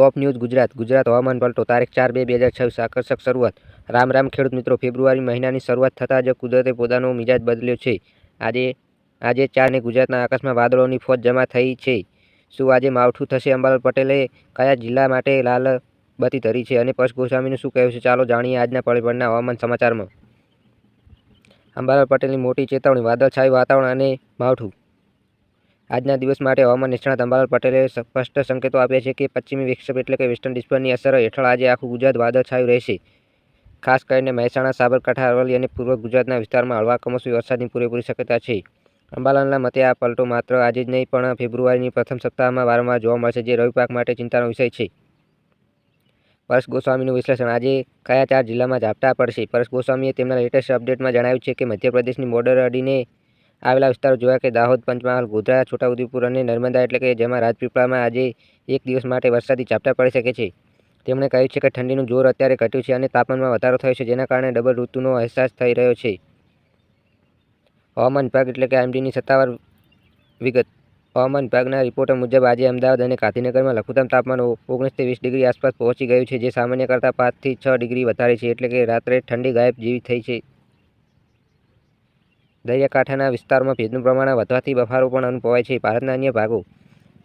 ટોપ news Gujarat. Gujarat હવામાન પલટો, તારીખ ચાર બે બે હજાર છવ્વીસ, આકર્ષક શરૂઆત. રામ રામ ખેડૂત મિત્રો, ફેબ્રુઆરી મહિનાની શરૂઆત થતાં જ કુદરતે પોતાનો મિજાજ બદલ્યો છે. આજે આજે ચારને ગુજરાતના આકાશમાં વાદળોની ફોજ જમા થઈ છે. શું આજે માવઠું થશે? અંબાલાલ પટેલે કયા જિલ્લા માટે લાલ બત્તી ધરી છે? અને પશ ગોસ્વામીનું શું કહેવું છે? ચાલો જાણીએ આજના પરિબળના હવામાન સમાચારમાં. અંબાલાલ પટેલની મોટી ચેતવણી, વાદળછાયું વાતાવરણ અને માવઠું આજના દિવસ માટે હવામાન નિષ્ણાત અંબાલાલ પટેલે સ્પષ્ટ સંકેતો આપ્યા છે કે પશ્ચિમી વિક્ષેપ એટલે કે વેસ્ટર્ન ડિસ્ટર્બન્સની અસર હેઠળ આજે આખું ગુજરાત વાદળછાયું રહેશે. ખાસ કરીને મહેસાણા, સાબરકાંઠા, અરવલ્લી અને પૂર્વ ગુજરાતના વિસ્તારમાં હળવા કમોસમી વરસાદની પૂરેપૂરી શક્યતા છે. અંબાલાલના મતે આ પલટો માત્ર આજે જ નહીં, પણ ફેબ્રુઆરીની પ્રથમ સપ્તાહમાં વારંવાર જોવા મળશે, જે રવિ પાક માટે ચિંતાનો વિષય છે. પરેશ ગોસ્વામીનું વિશ્લેષણ, આજે કયા ચાર જિલ્લામાં ઝાપટા પડશે? પરેશ ગોસ્વામીએ તેમના લેટેસ્ટ અપડેટમાં જણાવ્યું છે કે મધ્યપ્રદેશની બોર્ડર અડીને આવેલા વિસ્તારો જોયા કે દાહોદ, પંચમહાલ, ગોધરા, છોટાઉદેપુર અને નર્મદા એટલે કે જેમાં રાજપીપળામાં આજે એક દિવસ માટે વરસાદી ઝાપટા પડી શકે છે. તેમણે કહ્યું છે કે ઠંડીનું જોર અત્યારે ઘટ્યું છે અને તાપમાનમાં વધારો થયો છે, જેના કારણે ડબલ ઋતુનો અહેસાસ થઈ રહ્યો છે. હવામાન વિભાગ એટલે કે આઈએમડીની સત્તાવાર વિગત. હવામાન વિભાગના રિપોર્ટ મુજબ આજે અમદાવાદ અને ગાંધીનગરમાં લઘુત્તમ તાપમાન ઓગણીસથી વીસ ડિગ્રી આસપાસ પહોંચી ગયું છે, જે સામાન્ય કરતાં પાંચથી છ ડિગ્રી વધારે છે, એટલે કે રાત્રે ઠંડી ગાયબ જેવી થઈ છે. દરિયાકાંઠાના વિસ્તારમાં ભેજનું પ્રમાણ વધવાથી બફારો પણ અનુભવાય છે. ભારતના અન્ય ભાગો.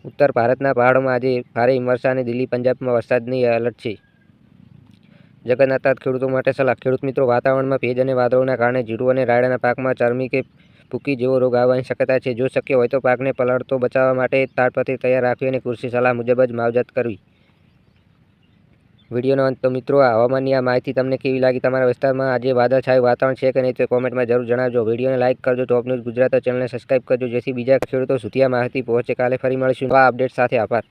ઉત્તર ભારતના પહાડોમાં આજે ભારે હિમવર્ષા અને દિલ્હી પંજાબમાં વરસાદની એલર્ટ છે. જગન્નાથ ખેડૂતો માટે સલાહ. ખેડૂત મિત્રો, વાતાવરણમાં ભેજ અને વાદળોના કારણે જીરું અને રાયડાના પાકમાં ચરમી કે ભૂકી જેવો રોગ આવવાની શક્યતા છે. જો શક્ય હોય તો પાકને પલળતો બચાવવા માટે તાડપત્રી તૈયાર રાખવી અને કૃષિ સલાહ મુજબ જ માવજત કરવી. વિડીયોનો અંત. તો મિત્રો, આ હવામાનની આ માહિતી તમને કેવી લાગી? તમારા વિસ્તારમાં આજે વાદળછાયું વાતાવરણ છે કે નહીં, તે કોમેન્ટમાં જરૂર જણાવજો. વિડીયોને લાઇક કરજો ટોપ ન્યૂઝ ગુજરાત ચેનલને સબસ્ક્રાઇબ કરજો. જેથી બીજા ખેડૂતો સુધી આ માહિતી પહોંચે. કાલે ફરી મળીશું. નવા અપડેટ સાથે આભાર.